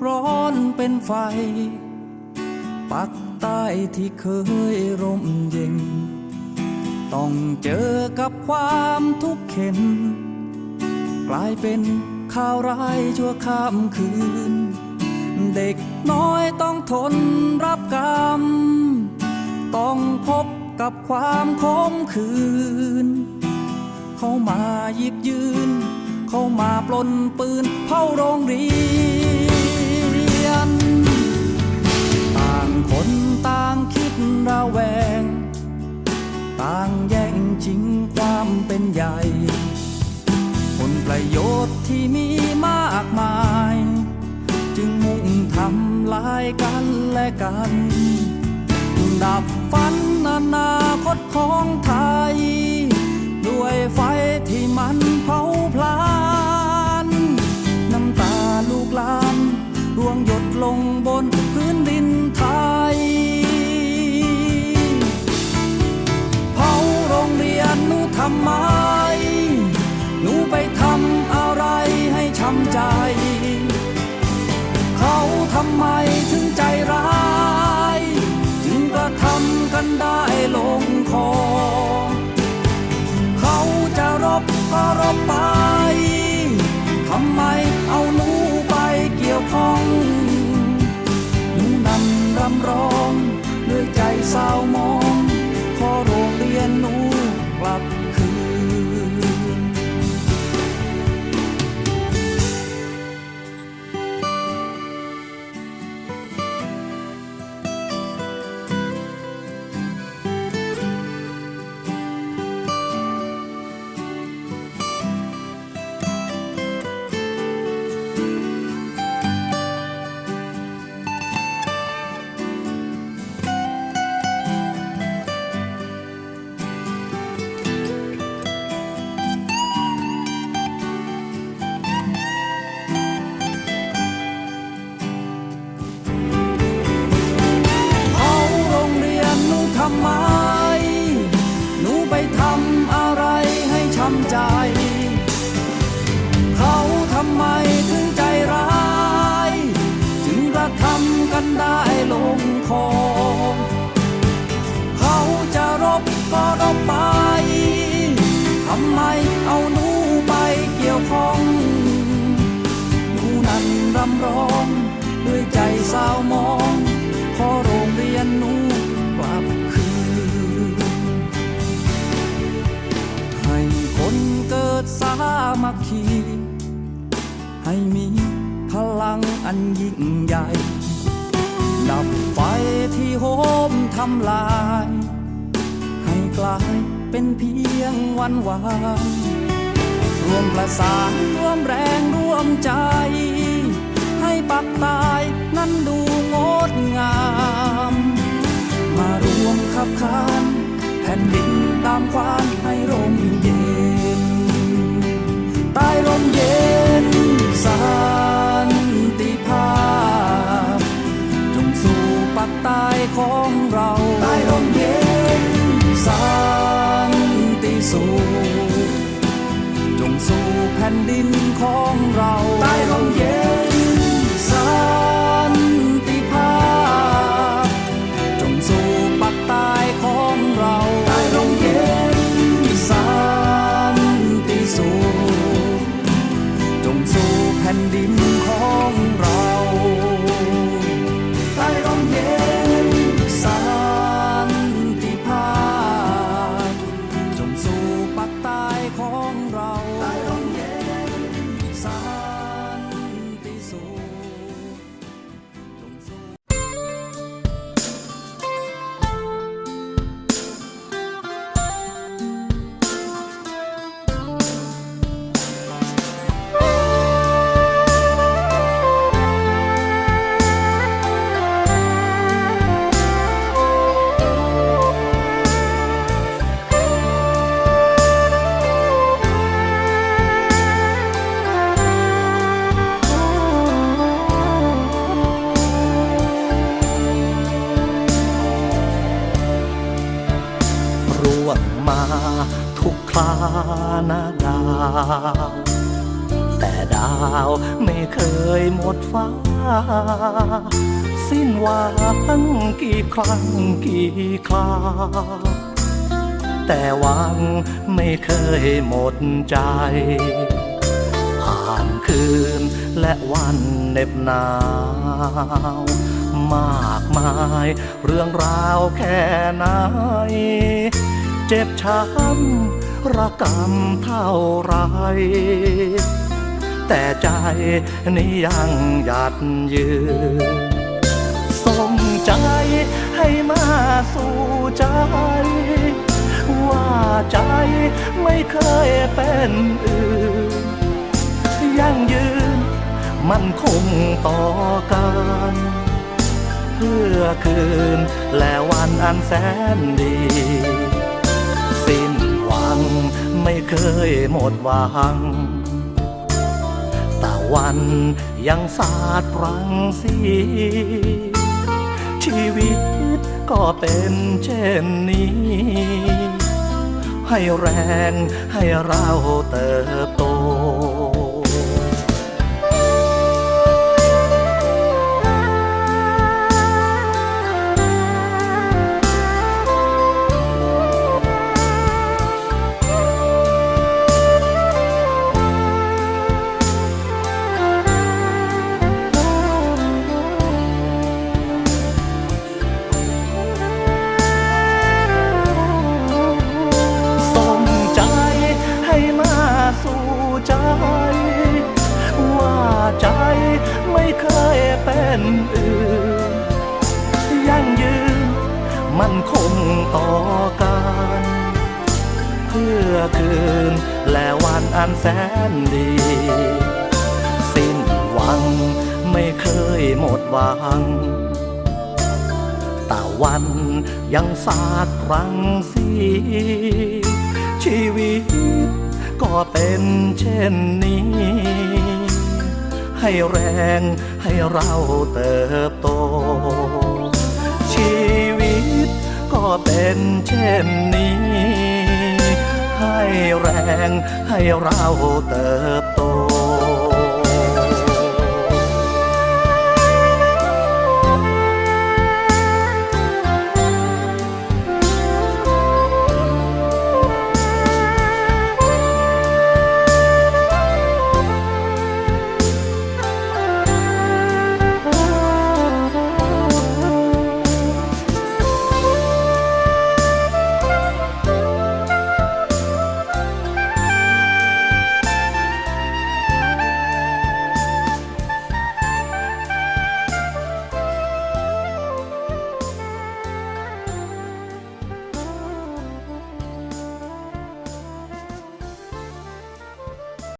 กร้อนเป็นไฟ ปักใต้ที่เคยร่มเย็น ต้องเจอกับความทุกข์เข็น กลายเป็นข่าวร้ายชั่วข้ามคืน เด็กน้อยต้องทนรับกรรม ต้องพบกับความขมขืน เขามาหยิบยืน เขามาปล้นปืนเผาโรงเรีย คนต่างคิดระแวง ต่างแย่งชิงความเป็นใหญ่ ผลประโยชน์ที่มีมากมาย จึงมุ่งทำลายกันและกัน ดับฝันอนาคตของไทย ด้วยไฟที่มันเผาพลานน้ำตาลูกลานร่วงหยดลงบนำไมถึงใจร้ายจึงกระทำกันได้ลงคอ เขาจะรบก็รบไป ทำไมเอาหนูไปเกี่ยวข้องหนูนั้นรำร้องด้วยใจเศร้ามอง ด้วมองขอโรงเรียนหนูกลับคืนให้คนเกิดสามัคคี ให้มีพลังอันยิ่งใหญ่ ดับไฟที่โหมทำลาย ให้กลายเป็นเพียงวันวานรวมประสานร่วมแรงร่วมใจ ให้ปักตายนั้นดูงดงาม มารวมขับขานแผ่นดินตามควานให้ร่มเย็นใต้ร่มเย็นสันติภาพ จงสู่ปักใต้ของเราใต้ร่มเย็นสันติสุขจงสู่แผ่นดินของเราใต้ร่มเย็น มาทุกคราหนาดาว แต่ดาวไม่เคยหมดฟ้า สิ้นหวังกี่ครั้งกี่คราแต่หวังไม่เคยหมดใจ ผ่านคืนและวันเหน็บหนาวมากมาย เรื่องราวแค่ไหน เจ็บช้ำระกำเท่าไร แต่ใจนี้ยังหยัดยืนสมใจให้มาสู่ใจ ว่าใจไม่เคยเป็นอื่น ยังยืนมันคงต่อกันเพื่อคืนและวันอันแสนดี ไม่เคยหมดหวังแต่วันยังสาดรังสี ชีวิตก็เป็นเช่นนี้ ให้แรงให้เราเติบ สู่ใจ ว่าใจไม่เคยเป็นอื่น ยังยืนมันคงต่อกัน เพื่อคืนและวันอันแสนดี สิ้นหวังไม่เคยหมดหวังแต่วันยังสาดรังสีชีวิต ก็เป็นเช่นนี้ ให้แรงให้เราเติบโต ชีวิตก็เป็นเช่นนี้ ให้แรงให้เราเติบโต